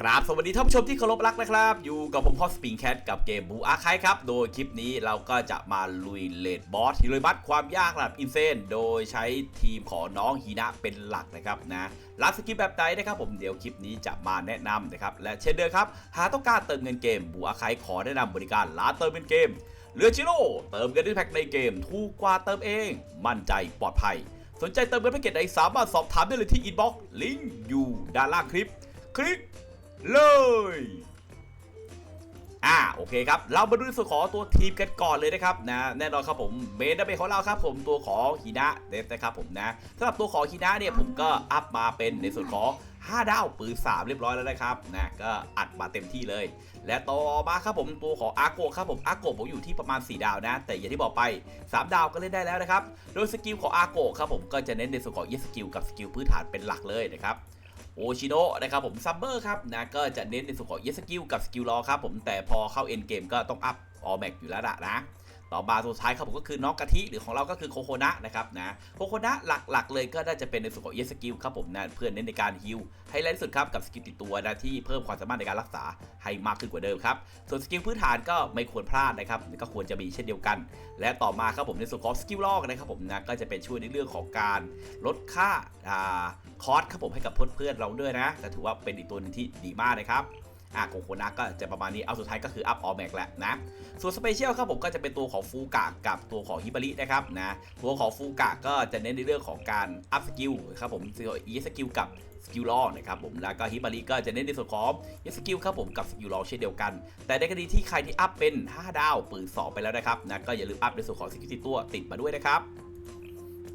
ครับสวัสดีท่านผู้ชมที่เคารพรักนะครับ อยู่กับผมพ่อสปริงแคทกับเกมบูอาร์คายครับ โดยคลิปนี้เราก็จะมาลุยเลดบอสฮิโรบัตความยากระดับอินเซนโดยใช้ทีมของน้องฮีนะเป็นหลักนะครับนะรับสกิปแบบใดนะครับผมเดี๋ยวคลิปนี้จะมาแนะนำนะครับ และเช่นเดิมครับ หากต้องการเติมเงินเกมบูอาร์คายขอแนะนำบริการร้านเติมเงินเกมเรือจิโร่เติมเงินด้วยแพ็คในเกมถูกกว่าเติมเอง มั่นใจปลอดภัย สนใจเติมเงินแพ็กเกจใดสามารถสอบถามได้เลยที่อินบ็อกซ์ลิงก์อยู่ด้านล่างคลิป คลิก เลยอ่าโอเคครับ เรามาดูส่วนของตัวทีมกันก่อนเลยนะครับนะแน่นอนครับผมเมนดับเบลของเราครับ ผมตัวของฮีนะเดฟนะครับผมนะสำหรับตัวของฮีนะเนี่ยผมก็อัพมาเป็นในส่วนของ5ดาวปืน3เรียบร้อยแล้วนะครับนะก็อัดมาเต็มที่เลย และต่อมาครับผมตัวของอาโกครับผมอาโกผมอยู่ที่ประมาณ 4 ดาวนะ แต่อย่างที่บอกไป 3 ดาวก็เล่นได้แล้วนะครับโดยสกิลของอาโกครับผมก็จะเน้นในส่วนของเยสกิลกับสกิลพื้นฐานเป็นหลักเลยนะครับ โอชิโนะนะครับผมซัมเมอร์ครับนะก็จะเน้นในส่วนของเยสกิลกับสกิลรอครับผมแต่พอเข้าเอ็นเกมก็ต้องอัพออแม็กอยู่แล้วละนะ ต่อมาสุดท้ายครับผมก็คือน้องกะทิหรือของเราก็คือโคโคนะนะครับนะโคโคนะหลักๆ เลยก็น่าจะเป็นในส่วนของเยสกิลครับผมนะเพื่อเน้นในการฮิลให้แรงที่สุดครับกับสกิลติดตัวนะที่เพิ่มความสามารถในการรักษาให้มากขึ้นกว่าเดิมครับส่วนสกิลพื้นฐานก็ไม่ควรพลาดนะครับก็ควรจะมีเช่นเดียวกัน และต่อมาครับผมในส่วนของสกิลลอกนะครับผมนะก็จะเป็นช่วยในเรื่องของการลดค่าอ่าคอสครับผมให้กับเพื่อนๆเราด้วยนะก็ถือว่าเป็นอีกตัวหนึงที่ดีมากนะครับ อะโคโคนะก็จะประมาณนี้เอาสุดท้ายก็คืออัพออแม็กแหละนะส่วนสเปเชียลครับผมก็จะเป็นตัวของฟูกะกับตัวของฮิบารินะครับนะตัวของฟูกะก็จะเน้นในเรื่องของการอัพสกิลครับผมส่วนอีสกิลกับสกิลลอนะครับผมแล้วก็ฮิบาริก็จะเน้นในส่วนของยสกิลครับผมกับสกิลลอเช่นเดียวกัน แต่ในกรณีที่ใครที่อัพเป็น 5 ดาวปืน2ไปแล้วนะครับนะก็อย่าลืมอัพในส่วนของสกิลติดตัวติดมาด้วยนะครับ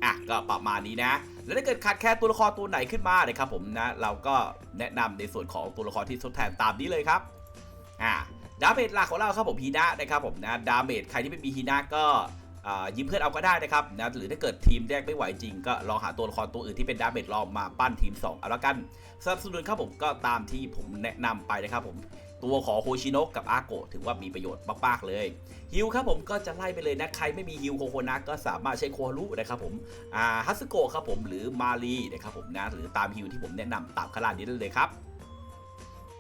อะก็ประมาณนี้นะ แล้วถ้าเกิดขาดแค่ตัวละครตัวไหนขึ้นมานะครับผมนะเราก็แนะนำในส่วนของตัวละครที่ทดแทนตามนี้เลยครับอ่าดาเมจหลักของเราครับผมฮีนะนะครับผมนะดาเมจใครที่ไม่มีฮีนะก็อ่ายืมเพื่อนเอาก็ได้นะครับนะหรือถ้าเกิดทีมแยกไม่ไหวจริง ก็ลองหาตัวละครตัวอื่นที่เป็นดาเมจรองมาปั้นทีม 2 เอาละกันสนับสนุนครับผมก็ตามที่ผมแนะนำไปนะครับผม ตัวของโฮชิโนะกับอาโกะถือว่ามีประโยชน์มากๆเลยฮิวครับผมก็จะไล่ไปเลยนะใครไม่มีฮิวโคโคนะก็สามารถใช้โคฮารุนะครับผมอ่าฮัสโกะครับผมหรือมารีนะครับผมนะหรือตามฮิวที่ผมแนะนำตามขางลาดนี้ได้เลยครับ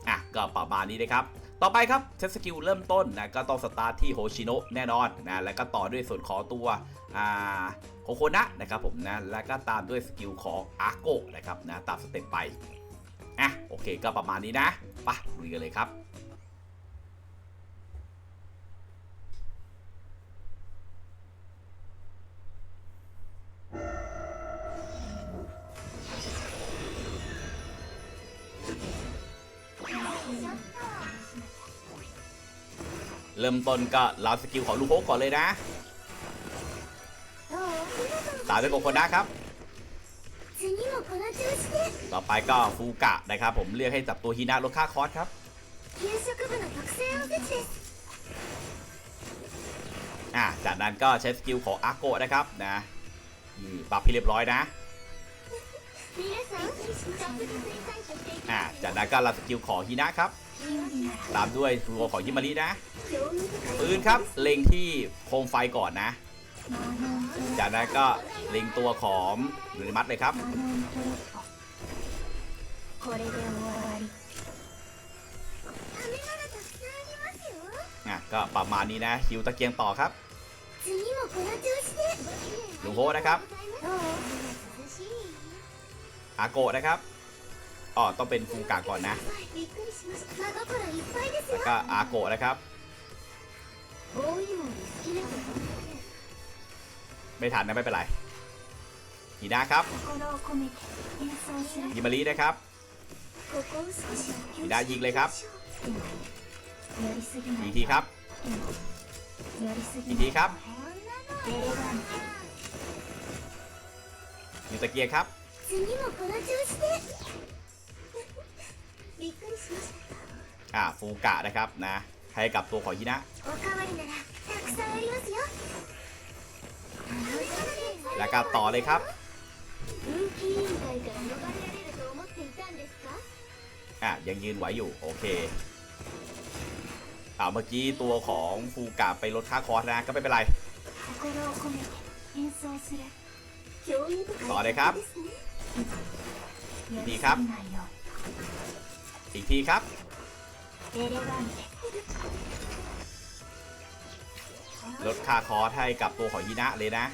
อะก็ประมาณนี้นะครับต่อไปครับเซตสกิลเริ่มต้นนะก็ต้องสตาร์ทที่โฮชิโนะแน่นอนนะแล้วก็ต่อด้วยส่วนของตัวอ่าโคโคนะนะครับผมนะแล้วก็ตามด้วยสกิลของอาโกะนะครับนะตามสเต็ปไป่ะโอเคก็ประมาณนี้นะไปลุยกันเลยครับเริ่มต้นก็ลาสกิลของลูกโคก่อนเลยนะ ตามด้วยโกคลนะครับ ต่อไปก็ฟูกะนะครับ ผมเลือกให้จับตัวฮินาลดค่าคอสครับอะจากนั้นก็ใช้สกิลของอาโกะนะครับนะปรับพี่เรียบร้อยนะอ่าจากนั้นก็รับสกิลของฮินะครับ ตามด้วยตัวของยิมารินะปืนครับเล็งที่โคมไฟก่อนนะ จากนั้นก็ลิงตัวขอมหรือมัดเลยครับ อะก็ประมาณนี้นะฮิวตะเกียงต่อครับลุงโฮนะครับอาโกะนะครับอ๋อต้องเป็นฟูกะก่อนนะ แล้วก็อาโกะนะครับ ไม่ทันนะไม่เป็นไรฮีนาครับยิมารีนะครับฮีนายิงเลยครับอีกทีครับอีกทีครับยูตะเกียครับอ่าฟูกะนะครับนะให้กับตัวของฮินะ แล้วก็ต่อเลยครับอะยังยืนไหวอยู่โอเคอ่าเมื่อกี้ตัวของฟูกาไปลดค่าคอร์สนะก็ไม่เป็นไร ต่อเลยครับดีครับ อีกทีครับ ลดค่าคอร์สให้กับตัวของยีนะเลยนะ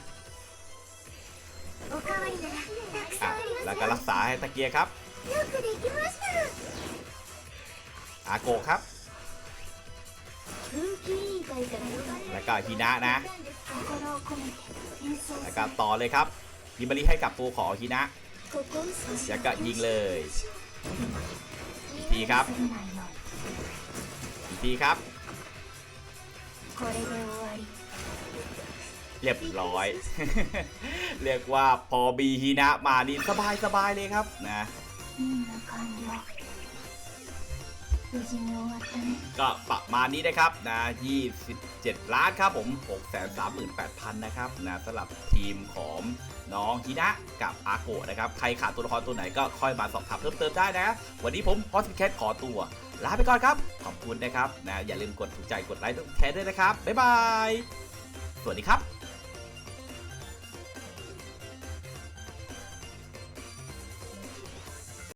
แล้วก็รักษาให้ตะเกียครับอาโกครับ แล้วก็ฮินะนะ แล้วก็ต่อเลยครับยิมบริให้กับปูขอฮินะแล้วก็ยิงเลยอีกทีครับอีกทีครับ เรียบร้อย เรียกว่าพอบีฮีนะมานี่สบายสบายเลยครับนะก็ประมาณนี้นะครับนะ27 ล้านครับผม 638,000 นะครับนะสำหรับทีมของน้องฮินะกับอาโกะนะครับ ใครขาดตัวละครตัวไหนก็ค่อยมาสอบถามเพิ่มเติมได้นะ วันนี้ผมพอสแคทขอตัวลาไปก่อนครับ ขอบคุณนะครับนะอย่าลืมกดถูกใจกดไลค์กแชร์ด้วยนะครับ บ๊ายบาย สวัสดีครับ